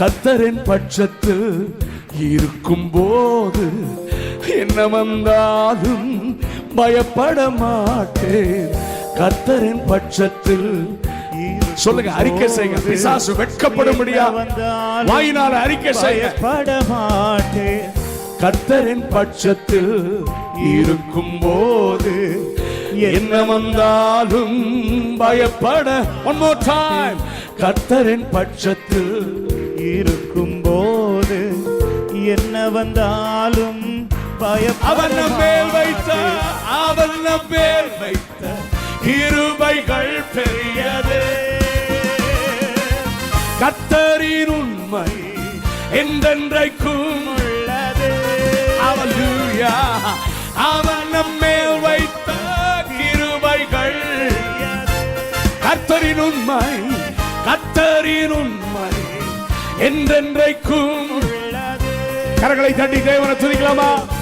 கத்தரின் பட்சத்தில் இருக்கும் போது என்ன வந்தாலும் பயப்பட மாட்டேன். கத்தரின் பட்சத்தில் சொல்லுங்க அறிக்கை செய்யுங்க. பிசாசு வெட்கப்பட முடியாது வாயினால அறிக்கை பயப்பட மாட்டேன். கர்த்தரின் பட்சத்தில் இருக்கும் போது என்ன வந்தாலும் பயப்பட ஒன் மோர் டைம் கர்த்தரின் பட்சத்தில் இருக்கும் போது என்ன வந்தாலும் பயப்பட அவன் மேல் வைத்த. அவன் மேல் வைத்த இருபைகள் பெரியது கர்த்தரின் உண்மை என்றென்றைக்கும் உள்ளது Hallelujah. அவன் நம்மேல் வைத்த கிருபைகள் கர்த்தரின் உண்மை கர்த்தரின் உண்மை என்றென்றைக்கும். கரங்களை தட்டி தேவனை துதிக்கலாமா?